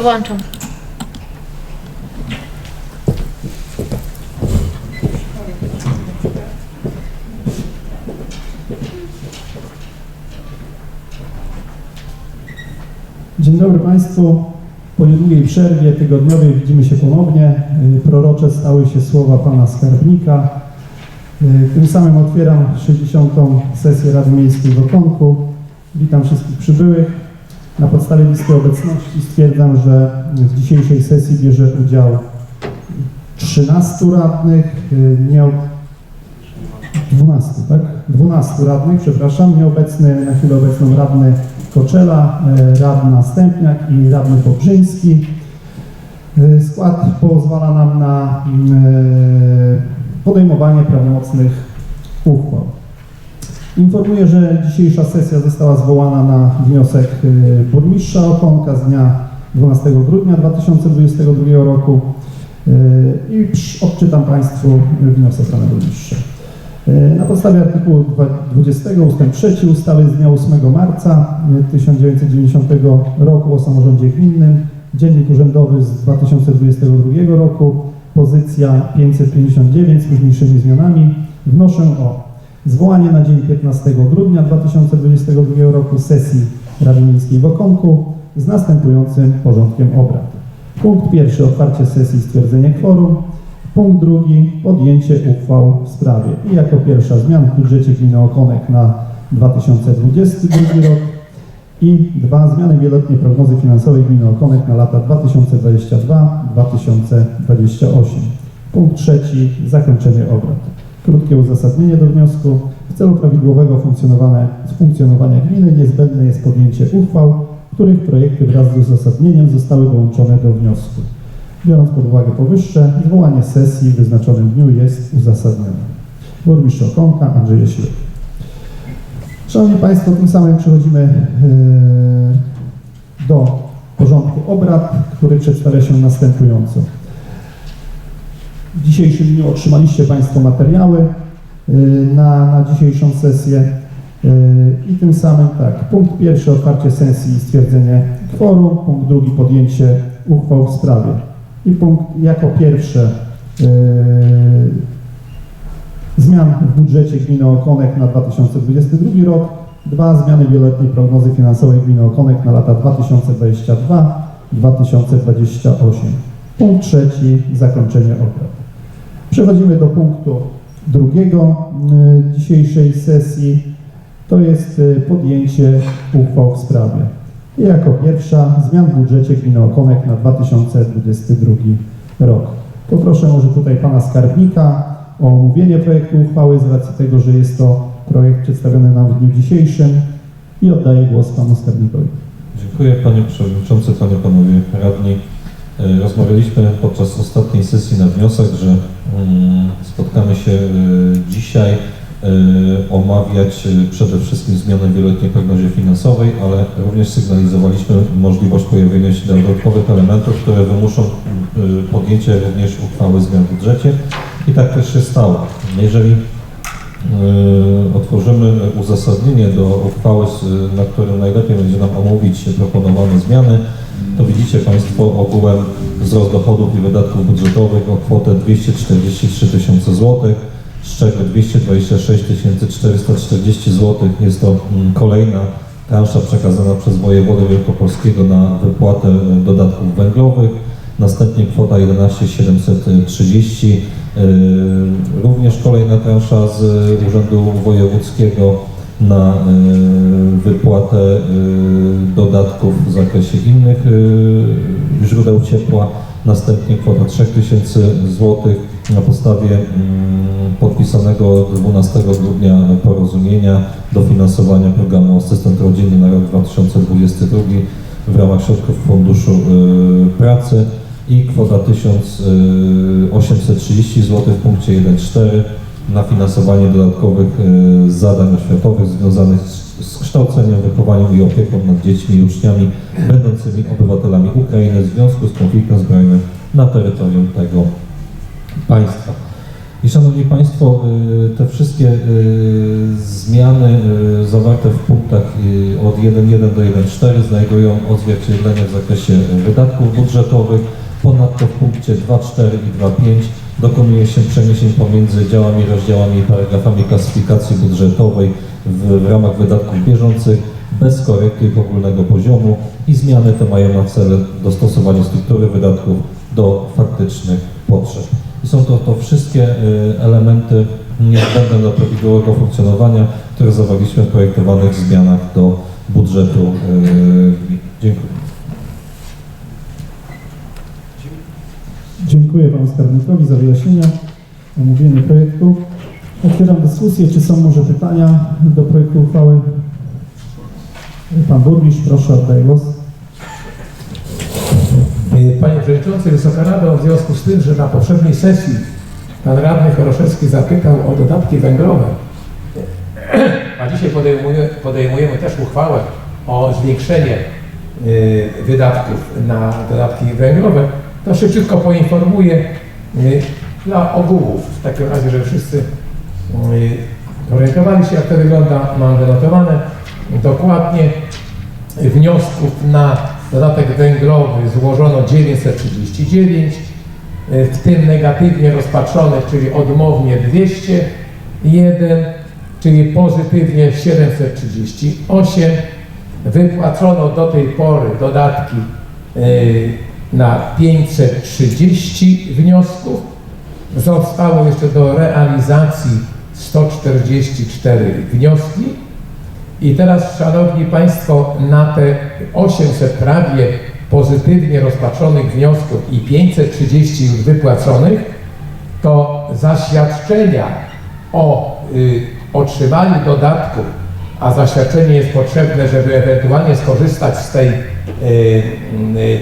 Włączam. Dzień dobry Państwu. Po niedługiej przerwie tygodniowej widzimy się ponownie. Y, Prorocze stały się słowa Pana Skarbnika. Y, Tym samym otwieram 60. sesję Rady Miejskiej w Okonku. Witam wszystkich przybyłych. Na podstawie listy obecności stwierdzam, że w dzisiejszej sesji bierze udział 13 radnych, y, nie, 12, tak? 12 radnych, przepraszam, nieobecny, na chwilę obecną radny Koczela, e, radna Stępniak i radny Pobrzyński. E, Skład pozwala nam na podejmowanie prawomocnych uchwał. Informuję, że dzisiejsza sesja została zwołana na wniosek e, burmistrza Okonka z dnia 12 grudnia 2022 roku e, i odczytam Państwu wniosek pana burmistrza. E, Na podstawie artykułu 20 ust. 3 ustawy z dnia 8 marca e, 1990 roku o samorządzie gminnym, Dziennik Urzędowy z 2022 roku, pozycja 559 z późniejszymi zmianami, wnoszę o zwołanie na dzień 15 grudnia 2022 roku sesji Rady Miejskiej w Okonku z następującym porządkiem obrad. Punkt pierwszy otwarcie sesji stwierdzenie kworum. Punkt drugi podjęcie uchwał w sprawie. I jako pierwsza zmian w budżecie gminy Okonek na 2022 rok i dwa zmiany wieloletniej prognozy finansowej gminy Okonek na lata 2022-2028. Punkt trzeci zakończenie obrad. Krótkie uzasadnienie do wniosku. W celu prawidłowego funkcjonowania, gminy niezbędne jest podjęcie uchwał, których projekty wraz z uzasadnieniem zostały dołączone do wniosku. Biorąc pod uwagę powyższe, zwołanie sesji w wyznaczonym dniu jest uzasadnione. Burmistrz Okonka Andrzej Jeślek. Szanowni Państwo, tym samym przechodzimy e, do porządku obrad, który przedstawia się następująco. W dzisiejszym dniu otrzymaliście Państwo materiały e, na, na dzisiejszą sesję e, i tym samym tak, punkt pierwszy otwarcie sesji i stwierdzenie kworum, punkt drugi podjęcie uchwał w sprawie i punkt jako pierwsze e, zmian w budżecie gminy Okonek na 2022 rok, dwa zmiany wieloletniej prognozy finansowej gminy Okonek na lata 2022-2028. Punkt trzeci, zakończenie obrad. Przechodzimy do punktu drugiego y, dzisiejszej sesji, to jest y, podjęcie uchwał w sprawie. Jako pierwsza zmian w budżecie gminy Okonek na 2022 rok. Poproszę może tutaj pana skarbnika o omówienie projektu uchwały z racji tego, że jest to projekt przedstawiony nam w dniu dzisiejszym i oddaję głos panu skarbnikowi. Dziękuję Panie Przewodniczący, Panie Panowie Radni. E, Rozmawialiśmy podczas ostatniej sesji na wniosek, że mm, spotkamy się e, dzisiaj e, omawiać przede wszystkim zmiany w wieloletniej prognozie finansowej, ale również sygnalizowaliśmy możliwość pojawienia się dodatkowych elementów, które wymuszą podjęcie również uchwały zmian w budżecie i tak też się stało. Jeżeli otworzymy uzasadnienie do uchwały, na którym najlepiej będzie nam omówić proponowane zmiany, to widzicie Państwo ogółem wzrost dochodów i wydatków budżetowych o kwotę 243 tysiące złotych, z czego 226 440 złotych jest to mm, kolejna transza przekazana przez wojewodę wielkopolskiego na wypłatę e, dodatków węglowych, następnie kwota 11 730 Yy, Również kolejna transza z Urzędu Wojewódzkiego na yy, wypłatę yy, dodatków w zakresie innych yy, źródeł ciepła. Następnie kwota 3000 zł na podstawie mm, podpisanego 12 grudnia porozumienia dofinansowania programu Asystent Rodzinny na rok 2022 w ramach środków Funduszu Pracy i kwota 1830 zł w punkcie 1.4 na finansowanie dodatkowych e, zadań oświatowych związanych z, kształceniem, wychowaniem i opieką nad dziećmi i uczniami będącymi obywatelami Ukrainy w związku z konfliktem zbrojnym na terytorium tego państwa. I Szanowni Państwo, y, te wszystkie y, zmiany zawarte w punktach od 1.1 do 1.4 znajdują odzwierciedlenie w zakresie wydatków budżetowych. Ponadto w punkcie 2.4 i 2.5 dokonuje się przeniesień pomiędzy działami, rozdziałami i paragrafami klasyfikacji budżetowej w, w ramach wydatków bieżących bez korekty ogólnego poziomu i zmiany te mają na celu dostosowanie struktury wydatków do faktycznych potrzeb. I są to, to wszystkie y, elementy niezbędne do prawidłowego funkcjonowania, które zawarliśmy w projektowanych zmianach do budżetu. y, Dziękuję. Dziękuję Panu Skarbnikowi za wyjaśnienia, omówienie projektu. Otwieram dyskusję. Czy są może pytania do projektu uchwały? Pan Burmistrz, proszę, oddaję głos. Panie Przewodniczący, Wysoka Rado, w związku z tym, że na poprzedniej sesji Pan Radny Choroszewski zapytał o dodatki węglowe, a dzisiaj podejmuje, podejmujemy też uchwałę o zwiększenie y, wydatków na dodatki węglowe, to szybciutko poinformuję y, dla ogółów, w takim razie, żeby wszyscy y, orientowali się, jak to wygląda, mam wynotowane dokładnie wniosków na dodatek węglowy złożono 939, y, w tym negatywnie rozpatrzonych, czyli odmownie 201, czyli pozytywnie 738. Wypłacono do tej pory dodatki na 530 wniosków. Zostało jeszcze do realizacji 144 wnioski. I teraz, Szanowni Państwo, na te 800 prawie pozytywnie rozpatrzonych wniosków i 530 już wypłaconych, to zaświadczenia o y, otrzymaniu dodatków, a zaświadczenie jest potrzebne, żeby ewentualnie skorzystać z tej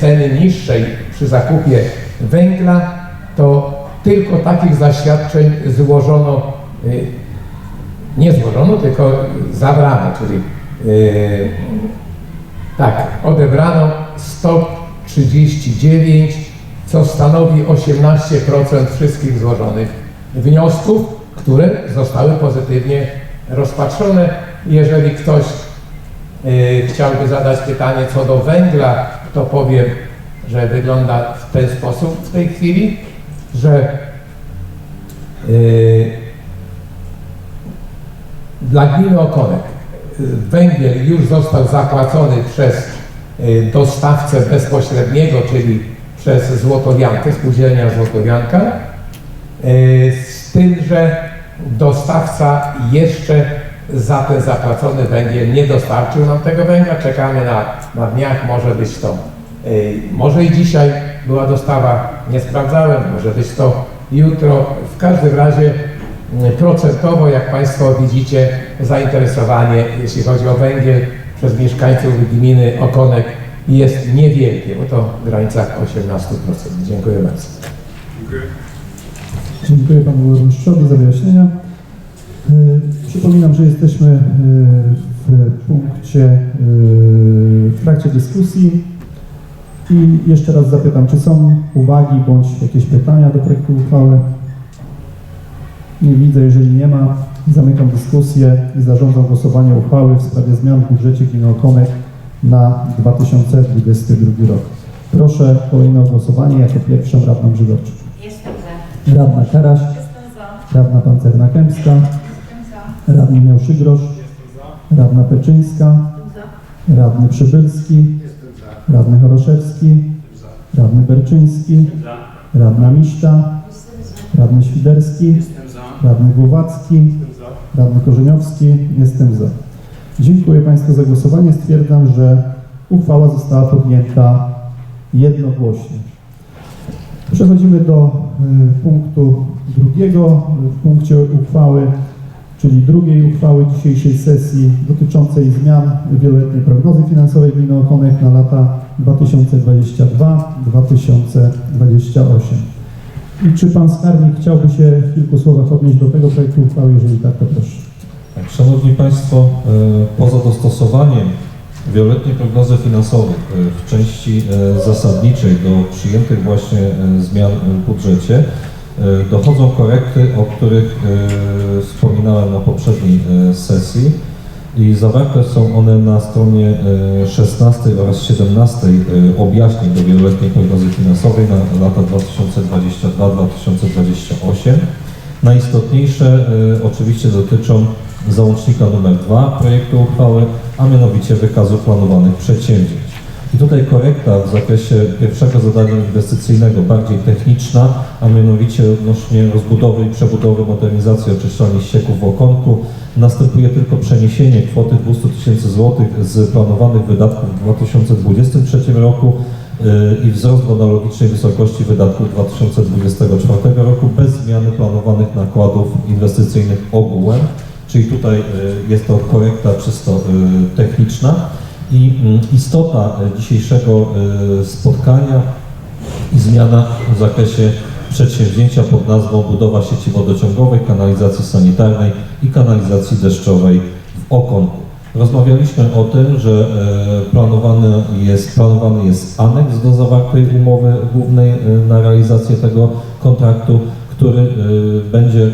ceny niższej przy zakupie węgla, to tylko takich zaświadczeń złożono y, nie złożono, tylko zabrano, czyli tak, odebrano 139, co stanowi 18% wszystkich złożonych wniosków, które zostały pozytywnie rozpatrzone. Jeżeli ktoś chciałby zadać pytanie co do węgla, to powiem, że wygląda w ten sposób w tej chwili, że yy, dla gminy Okonek y, węgiel już został zapłacony przez y, dostawcę bezpośredniego, czyli przez Złotowiankę, spółdzielnia Złotowianka, y, z tym, że dostawca jeszcze za ten zapłacony węgiel nie dostarczył nam tego węgla. Czekamy na, na dniach, może być to, może i dzisiaj była dostawa, nie sprawdzałem, może być to jutro. W każdym razie procentowo, jak Państwo widzicie, zainteresowanie, jeśli chodzi o węgiel, przez mieszkańców gminy Okonek jest niewielkie, bo to w granicach 18%. Dziękuję bardzo. Dziękuję Panu Burmistrzowi za wyjaśnienia. Przypominam, że jesteśmy y, w punkcie, y, w trakcie dyskusji i jeszcze raz zapytam, czy są uwagi bądź jakieś pytania do projektu uchwały? Nie widzę, jeżeli nie ma, zamykam dyskusję i zarządzam głosowanie uchwały w sprawie zmian w budżecie gminy Okonek na 2022 rok. Proszę kolejne o głosowanie jako pierwszą radną Grzegorczuk. Jestem za. Radna Karaś, Jestem za. radna Pancerna Kępska, Jestem za. Radny Miałszygrosz, radna Peczyńska, radny Przybylski, radny Choroszewski, radny Berczyński, radna Miszta, radny Świderski, radny Głowacki, radny Korzeniowski, jestem za. Dziękuję Państwu za głosowanie. Stwierdzam, że uchwała została podjęta jednogłośnie. Przechodzimy do y, punktu drugiego w punkcie uchwały, czyli drugiej uchwały dzisiejszej sesji dotyczącej zmian wieloletniej prognozy finansowej gminy Okonek na lata 2022-2028. I czy Pan Skarbnik chciałby się w kilku słowach odnieść do tego projektu uchwały? Jeżeli tak, to proszę. Tak, Szanowni Państwo, e, poza dostosowaniem wieloletniej prognozy finansowej e, w części e, zasadniczej do przyjętych właśnie zmian w budżecie, dochodzą korekty, o których e, wspominałem na poprzedniej e, sesji i zawarte są one na stronie e, 16 oraz 17 e, objaśnień do wieloletniej prognozy finansowej na lata 2022-2028. Najistotniejsze e, oczywiście dotyczą załącznika numer 2 projektu uchwały, a mianowicie wykazu planowanych przedsięwzięć. I tutaj korekta w zakresie pierwszego zadania inwestycyjnego, bardziej techniczna, a mianowicie odnośnie rozbudowy i przebudowy modernizacji oczyszczalni ścieków w Okonku. Następuje tylko przeniesienie kwoty 200 tysięcy złotych z planowanych wydatków w 2023 roku yy, i wzrost w analogicznej wysokości wydatków 2024 roku bez zmiany planowanych nakładów inwestycyjnych ogółem. Czyli tutaj y, jest to korekta czysto y, techniczna. I mm, istota y, dzisiejszego y, spotkania i zmiana w zakresie przedsięwzięcia pod nazwą budowa sieci wodociągowej, kanalizacji sanitarnej i kanalizacji deszczowej w Okonku. Rozmawialiśmy o tym, że e, planowany jest, planowany jest aneks do zawartej umowy głównej e, na realizację tego kontraktu, który e, będzie e,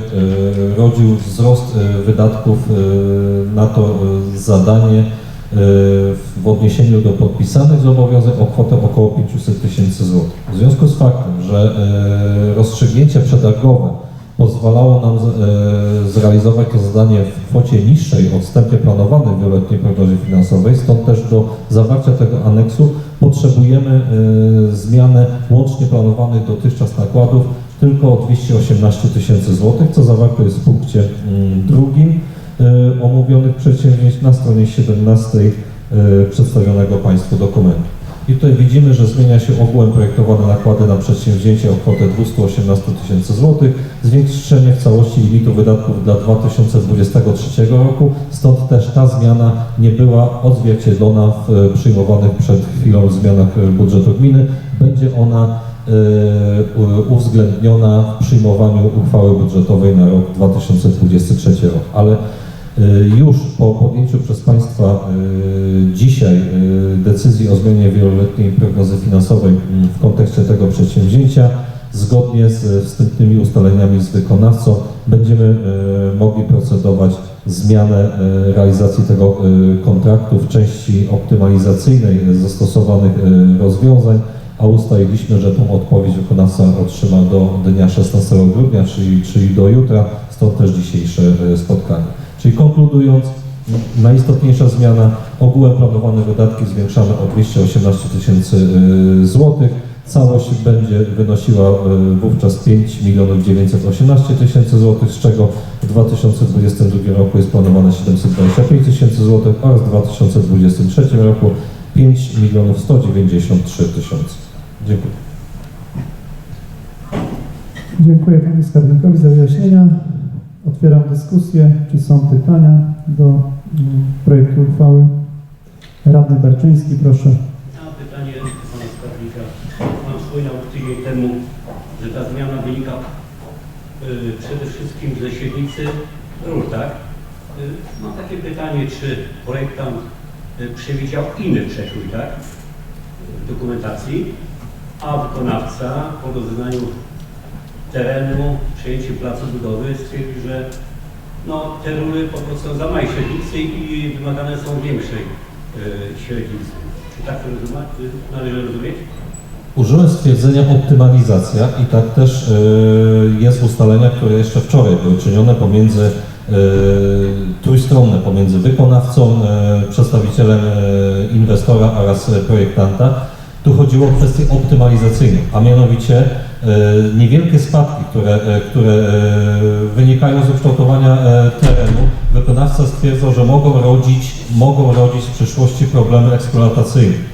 rodził wzrost e, wydatków e, na to e, zadanie e, w odniesieniu do podpisanych zobowiązań o kwotę około 500 tysięcy złotych. W związku z faktem, że e, rozstrzygnięcie przetargowe pozwalało nam e, zrealizować to zadanie w kwocie niższej od wstępnie planowanej w wieloletniej prognozie finansowej, stąd też do zawarcia tego aneksu potrzebujemy e, zmianę łącznie planowanych dotychczas nakładów tylko o 218 tysięcy złotych, co zawarte jest w punkcie mm, drugim omówionych przedsięwzięć na stronie 17 e, przedstawionego Państwu dokumentu. I tutaj widzimy, że zmienia się ogółem projektowane nakłady na przedsięwzięcie o kwotę 218 tysięcy złotych, zwiększenie w całości limitu wydatków dla 2023 roku, stąd też ta zmiana nie była odzwierciedlona w e, przyjmowanych przed chwilą zmianach e, budżetu gminy. Będzie ona e, uwzględniona w przyjmowaniu uchwały budżetowej na rok 2023 rok. Ale już po podjęciu przez Państwa e, dzisiaj e, decyzji o zmianie wieloletniej prognozy finansowej m, w kontekście tego przedsięwzięcia, zgodnie z wstępnymi ustaleniami z wykonawcą, będziemy mogli procedować zmianę realizacji tego kontraktu w części optymalizacyjnej zastosowanych rozwiązań, a ustaliliśmy, że tą odpowiedź wykonawca otrzyma do dnia 16 grudnia, czyli, czyli do jutra, stąd też dzisiejsze spotkanie. Czyli konkludując, najistotniejsza zmiana, ogółem planowane wydatki zwiększamy o 218 tysięcy y, złotych. Całość będzie wynosiła y, wówczas 5 milionów 918 tysięcy złotych, z czego w 2022 roku jest planowane 725 tysięcy złotych oraz w 2023 roku 5 milionów 193 tysiące. Dziękuję. Dziękuję Panu Skarbnikowi za wyjaśnienia. Otwieram dyskusję. Czy są pytania do mm, projektu uchwały? Radny Barczyński, proszę. Mam pytanie do pana skarbnika. Pan wspominał tydzień temu, że ta zmiana wynika y, przede wszystkim ze średnicy rur, tak? Y, mam takie pytanie, czy projektant y, przewidział inny przekrój, tak? W dokumentacji, a wykonawca po rozeznaniu terenu, przejęciu placu budowy stwierdził, że no, te rury po prostu są za małej średnicy i wymagane są większej y, średnicy. Czy tak to y, należy rozumieć? Użyłem stwierdzenia optymalizacja i tak też y, jest ustalenia, które jeszcze wczoraj były czynione pomiędzy y, trójstronne, pomiędzy wykonawcą, przedstawicielem inwestora oraz projektanta. Tu chodziło o kwestię optymalizacyjną, a mianowicie niewielkie spadki, które, y, które y, wynikają z ukształtowania terenu, wykonawca stwierdzał, że mogą rodzić, mogą rodzić w przyszłości problemy eksploatacyjne.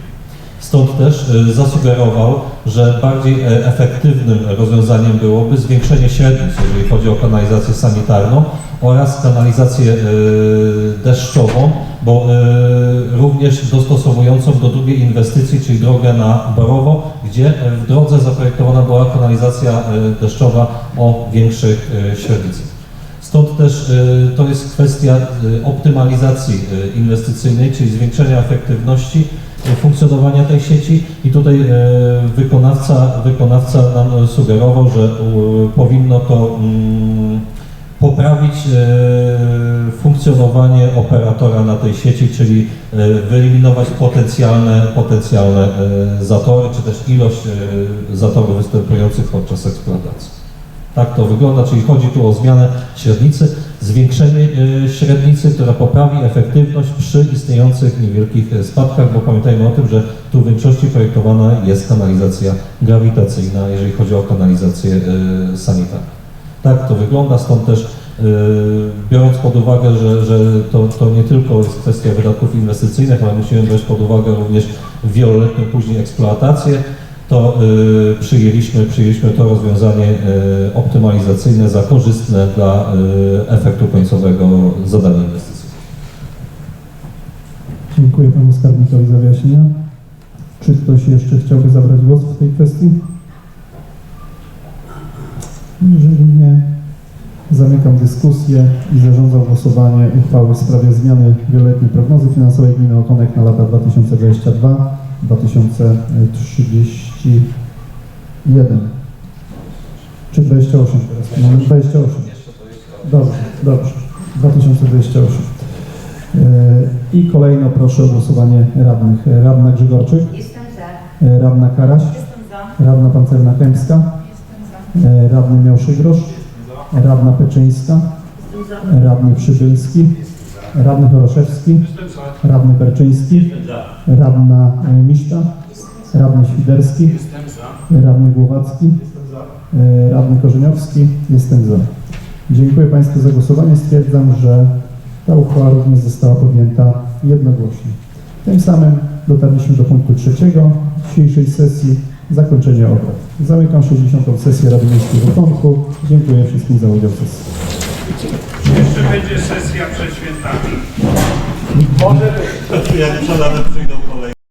Stąd też y, zasugerował, że bardziej e, efektywnym rozwiązaniem byłoby zwiększenie średnic, jeżeli chodzi o kanalizację sanitarną oraz kanalizację y, deszczową, bo y, również dostosowującą do drugiej inwestycji, czyli drogę na Borowo, gdzie e, w drodze zaprojektowana była kanalizacja y, deszczowa o większych średnicach. Stąd też to jest kwestia optymalizacji inwestycyjnej, czyli zwiększenia efektywności e, funkcjonowania tej sieci i tutaj e, wykonawca, wykonawca nam sugerował, że e, powinno to mm, poprawić e, funkcjonowanie operatora na tej sieci, czyli e, wyeliminować potencjalne, potencjalne e, zatory, czy też ilość e, zatorów występujących podczas eksploatacji. Tak to wygląda, czyli chodzi tu o zmianę średnicy, zwiększenie e, średnicy, która poprawi efektywność przy istniejących niewielkich e, spadkach, bo pamiętajmy o tym, że tu w większości projektowana jest kanalizacja grawitacyjna, jeżeli chodzi o kanalizację e, sanitarną. Tak to wygląda, stąd też biorąc pod uwagę, że, że to, to nie tylko jest kwestia wydatków inwestycyjnych, ale musimy brać pod uwagę również wieloletnią później eksploatację, to y, przyjęliśmy, przyjęliśmy to rozwiązanie y, optymalizacyjne za korzystne dla y, efektu końcowego zadania inwestycyjnego. Dziękuję panu skarbnikowi za wyjaśnienia. Czy ktoś jeszcze chciałby zabrać głos w tej kwestii? Jeżeli nie, zamykam dyskusję i zarządzam głosowanie uchwały w sprawie zmiany wieloletniej prognozy finansowej gminy Okonek na lata 2022-2031. Czy 28 teraz? Mamy 28. Dobrze, dobrze. 2028. E, I kolejno proszę o głosowanie radnych. Radna Grzegorczyk, Jestem za. e, radna Karaś, Jestem za. radna Pancerna Kępska, Jestem za. e, radny Miałszygrosz, radna Peczyńska, Jestem za. radny Przybylski, radny Choroszewski, radny Perczyński, Jestem za. radna Miszta, radny Świderski, radny Głowacki, e, radny Korzeniowski. Jestem za. Dziękuję Państwu za głosowanie. Stwierdzam, że ta uchwała również została podjęta jednogłośnie. Tym samym dotarliśmy do punktu trzeciego dzisiejszej sesji, zakończenie obrad. Zamykam 60. sesję Rady Miejskiej w Okonku. Dziękuję wszystkim za udział w sesji. Jeszcze będzie sesja przed świętami. Może być. Jak przodane przyjdą kolejne.